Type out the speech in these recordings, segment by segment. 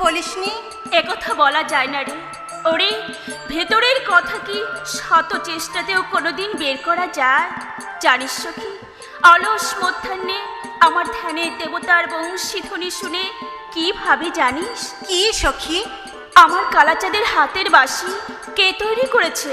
বলিসনি? একথা বলা যায় না রে। ওরে ভেতরের কথা কি শত চেষ্টাতেও কোনোদিন বের করা যায়? জানিস সখী অলস মধ্যাহ্নে আমার ধ্যানের দেবতার বংশীধ্বনি শুনে কি ভাবে জানিস? কি সখী? আমার কালাচাঁদের হাতের বাসি কে তৈরি করেছে?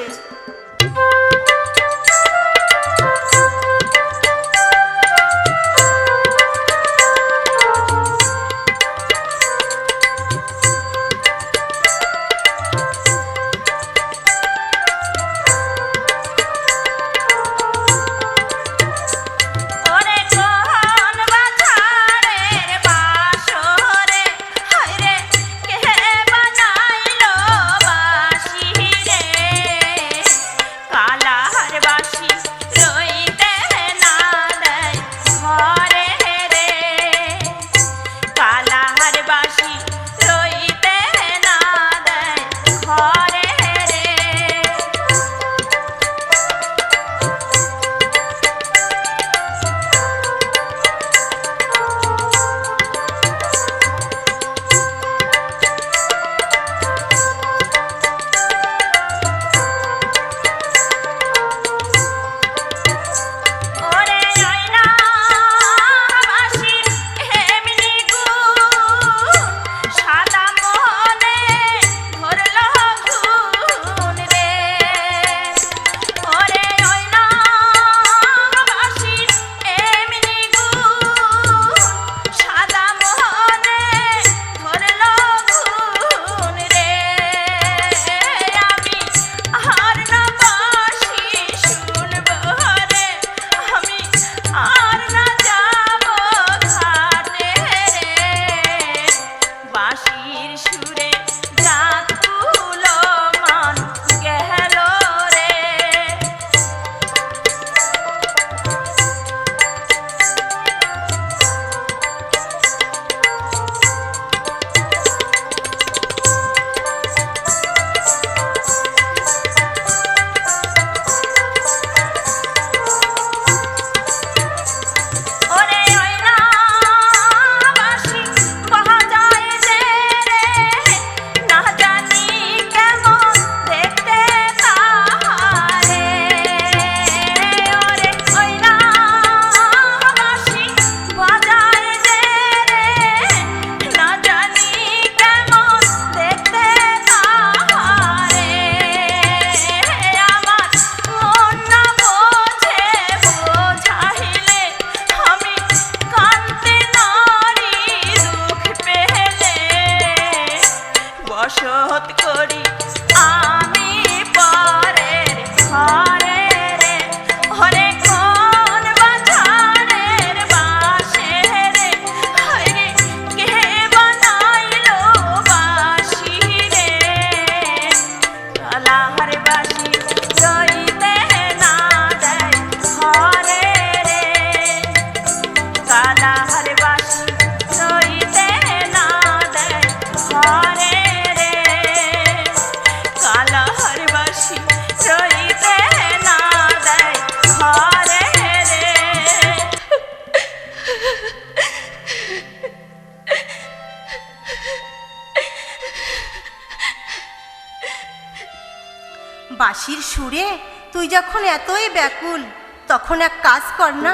যখন এতই ব্যাকুল তখন এক কাজ কর না।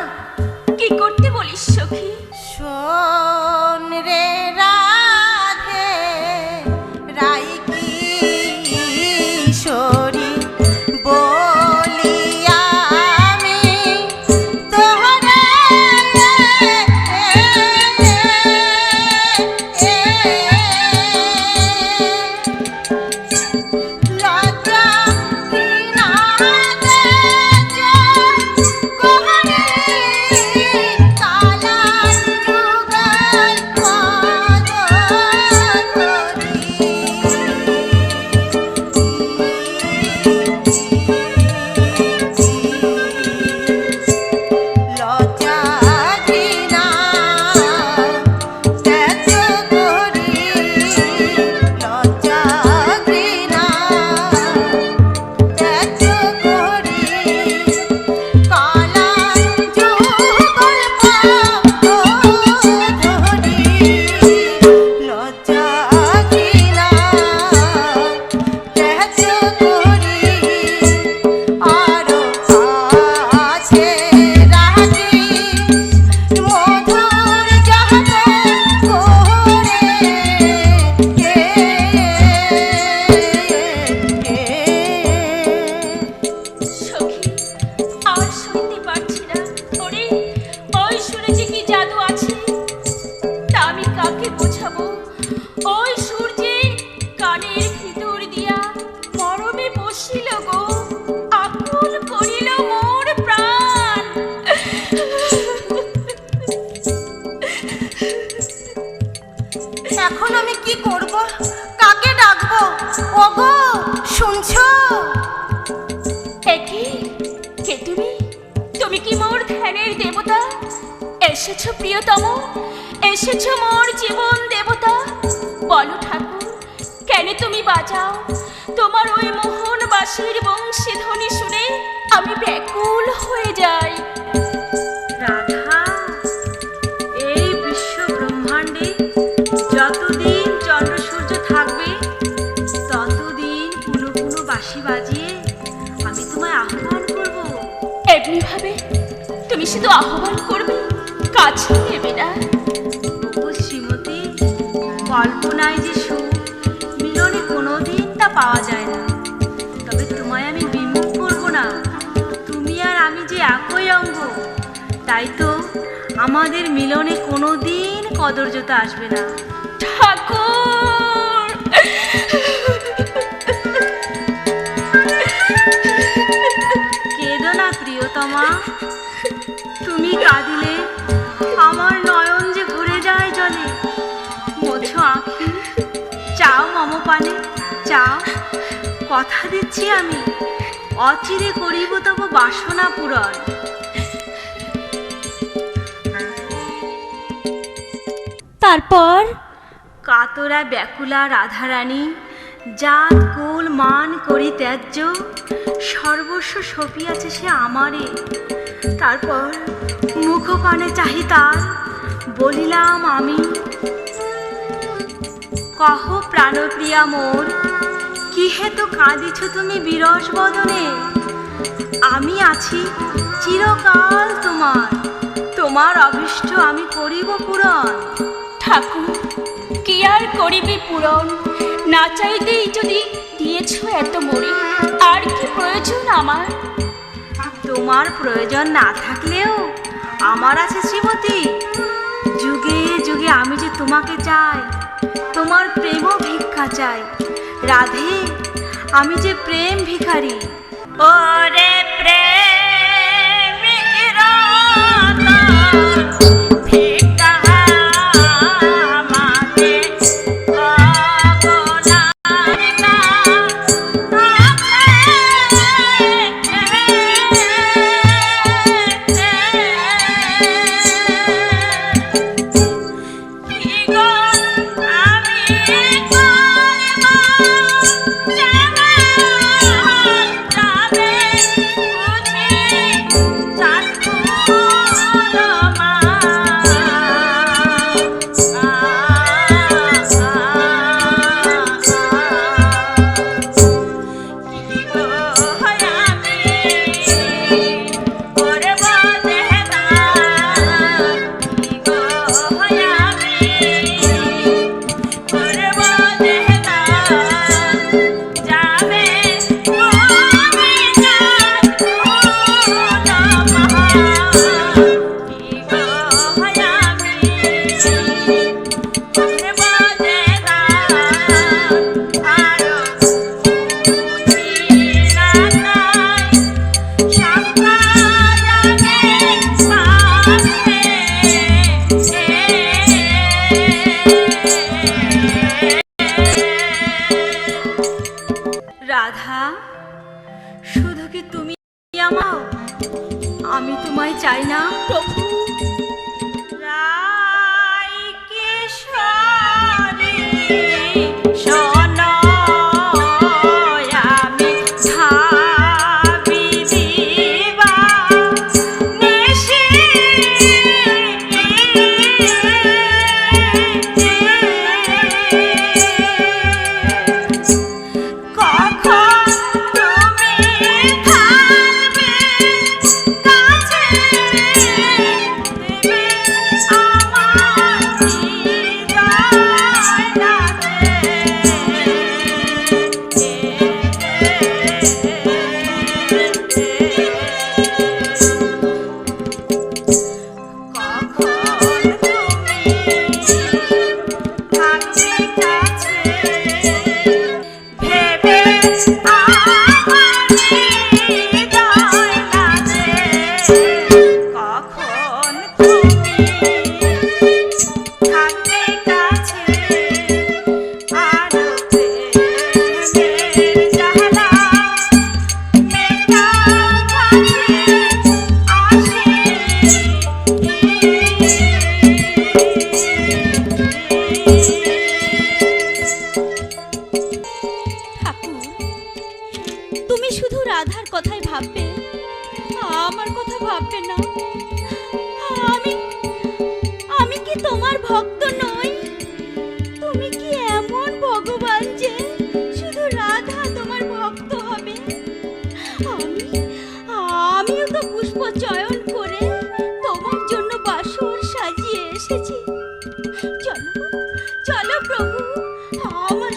কি করতে বলিস সখী? শোন রে ওগো, শুনছো? একই কে তুমি? তুমি কি মোর ধ্যানের দেবতা? এসেছ প্রিয়তম, এসেছ মোর জীবন দেবতা। বলো ঠাকুর, কেন তুমি বাজাও তোমার ওই মোহনবাসীর বংশী ধ্বনি শুনে আমি ব্যাকুল হয়ে যাই। শুধু আহ্বান করবে। কাছে নেবে না। ও শ্রীমতী কল্পনায় যে সুখ মিলনে কোনোদিন তা পাওয়া যায় না। তবে তোমায় আমি বিমুখ করব না। তুমি আর আমি যে একই অঙ্গ তাই তো আমাদের মিলনে কোনোদিন কদর্যতা আসবে না। ঠাকুর কাঁদিলে আমার নয়ন যে ভরে যায় জলে। মোছো আঁখি চাও মম পানে চাও কথা দিচ্ছি আমি অচিরে করিব তব বাসনা পূরণ তারপর? কাতরা ব্যাকুলা রাধারানী জাত কুল মান করি ত্যায্য সর্বস্ব সপিয়াছে সে আমারে। তারপর মুখ পানে চাহি তার বলিলাম আমি, কহ প্রাণপ্রিয়া মোর কি হেতু কাঁদিছ তুমি বিরস বদনে? আমি আছি চিরকাল তোমার তোমার অভিষ্ট আমি করিব পূরণ। ঠাকুর, কি আর করিবি পূরণ? না চাইতেই যদি দিয়েছ এত মরে আর কি প্রয়োজন আমার? তোমার প্রয়োজন না থাকলেও আমার আছে শ্রীমতী। যুগে যুগে আমি যে তোমাকে চাই তোমার প্রেমও ভিক্ষা চাই। রাধে আমি যে প্রেম ভিখারি। ওরে প্রেম রাধা শুধু কি তুমি আমাও? আমি তোমায় চাই না। প্রভু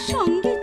唱给